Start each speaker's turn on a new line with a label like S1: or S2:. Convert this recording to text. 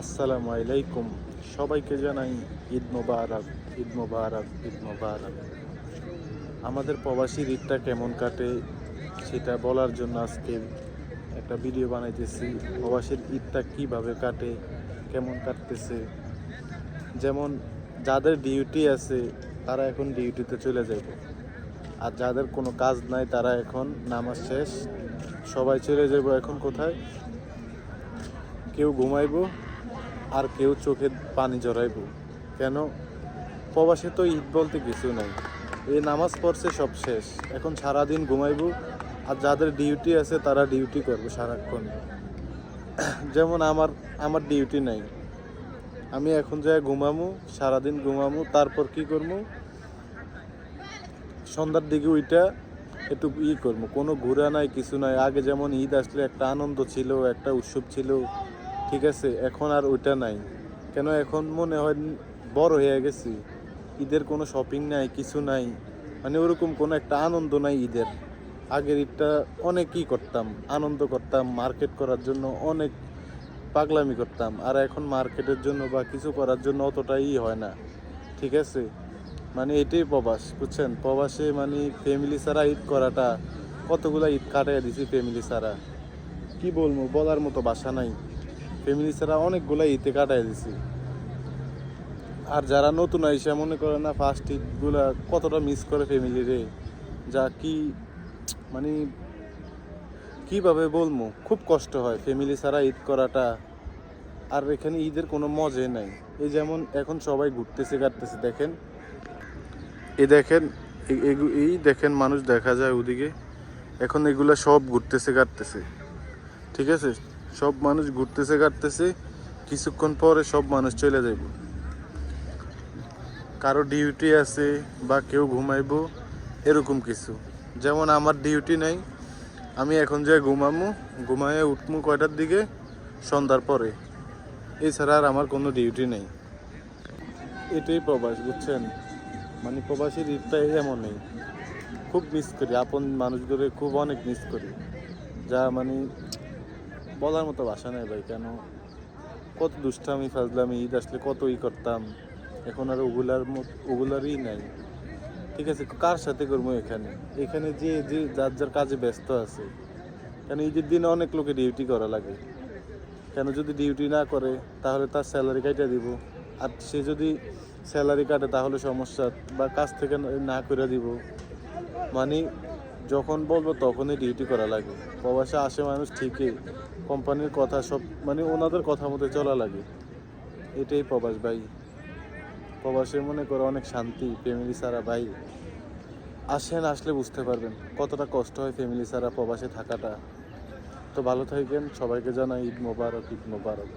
S1: আসসালামু আলাইকুম। সবাইকে জানাই ঈদ মোবারক ঈদ মোবারক ঈদ মোবারক। আমাদের প্রবাসীর ঈদটা কেমন কাটে সেটা বলার জন্য আজকে একটা ভিডিও বানাইতেছি। প্রবাসীর ঈদটা কীভাবে কাটে, কেমন কাটতেছে। যেমন যাদের ডিউটি আছে, তারা এখন ডিউটিতে চলে যাব আর যাদের কোনো কাজ নাই, তারা এখন নামাজ শেষ, সবাই চলে যাব এখন কোথায়? কেউ ঘুমাইবো আর কেউ চোখে পানি জড়াইবো। কেন? প্রবাসে তো ঈদ বলতে কিছু নাই। এই নামাজ পড়ছে সব শেষ। এখন সারাদিন ঘুমাইব, আর যাদের ডিউটি আছে তারা ডিউটি করবে সারাক্ষণ। যেমন আমার আমার ডিউটি নাই। আমি এখন যাই ঘুমামু, সারাদিন ঘুমামু, তারপর কি করব সন্ধ্যার দিকে ওইটা একটু ই করব কোনো ঘোরা নাই, কিছু নাই। আগে যেমন ঈদ আসলে একটা আনন্দ ছিল, একটা উৎসব ছিল ঠিক আছে, এখন আর ওইটা নাই। কেন এখন মনে হয় বড় হয়ে গেছি। ঈদের কোনো শপিং নাই, কিছু নাই। মানে ওরকম কোনো একটা আনন্দ নাই ঈদের। আগের ঈদটা অনেক ই করতাম, আনন্দ করতাম মার্কেট করার জন্য অনেক পাগলামি করতাম। আর এখন মার্কেটের জন্য বা কিছু করার জন্য অতটা ই হয় না। ঠিক আছে? মানে এটাই প্রবাস, বুঝছেন? প্রবাসে মানে ফ্যামিলি ছাড়া ঈদ করাটা, কতগুলো ঈদ কাটাই দিছি ফ্যামিলি ছাড়া। কি বলব, বলার মতো বাসা নাই। ফ্যামিলি ছাড়া অনেকগুলা ঈদে কাটাই দিছি। আর যারা নতুন আইসা, মনে করে না ফার্স্ট ঈদগুলা কতটা মিস করে ফ্যামিলি রে। যা কি মানে কীভাবে বলব? খুব কষ্ট হয় ফ্যামিলি ছাড়া ঈদ করাটা। আর এখানে ঈদের কোনো মজাই নাই। এই যেমন এখন সবাই ঘুরতেছে, কাটতেছে, দেখেন। এ দেখেন এই দেখেন মানুষ দেখা যায় ওদিকে। এখন এগুলা সব ঘুরতেছে, কাটতেছে। ঠিক আছে? সব মানুষ ঘুরতেছে কাটতেছে কিছুক্ষণ পরে সব মানুষ চলে যাইব। কারও ডিউটি আছে বা কেউ ঘুমাইবো, এরকম কিছু। যেমন আমার ডিউটি নাই, আমি এখন যে ঘুমামু ঘুমাইয়ে উঠমু কয়টার দিকে? সন্ধ্যার পরে। এছাড়া আর আমার কোনো ডিউটি নেই। এটাই প্রবাস, বুঝছেন? মানে প্রবাসীর ঈদটা নেই খুব মিস করি। আপন মানুষগুলো খুব অনেক মিস করি। যা মানে বলার মতো ভাষা নেই ভাই, কেন? কত দুষ্টামি, ফাজলামি, ঈদ আসলে কত ই করতাম। এখন আর ওগুলার ওগুলারই নাই। ঠিক আছে, কার সাথে করব এখানে? এখানে যে যে, যার যার কাজে ব্যস্ত আছে। কেন ঈদের দিনে অনেক লোকে ডিউটি করা লাগে। কেন যদি ডিউটি না করে, তাহলে তার স্যালারি কাটা দিব। আর সে যদি স্যালারি কাটে, তাহলে সমস্যা। বা কাজ থেকে না করে দিব। মানে যখন বলব তখনই ডিউটি করা লাগে। প্রবাসে আসে মানুষ ঠিকই। কোম্পানির কথা সব মানে ওনাদের কথা মতো চলা লাগে। এটাই প্রবাস ভাই। প্রবাসে মনে করে অনেক শান্তি ফ্যামিলি সারা ভাই। আসেন, আসলে বুঝতে পারবেন কতটা কষ্ট হয় ফ্যামিলি সারা প্রবাসে থাকাটা। তো ভালো থাকবেন সবাইকে জানাই ঈদ মোবারক ঈদ মোবারক।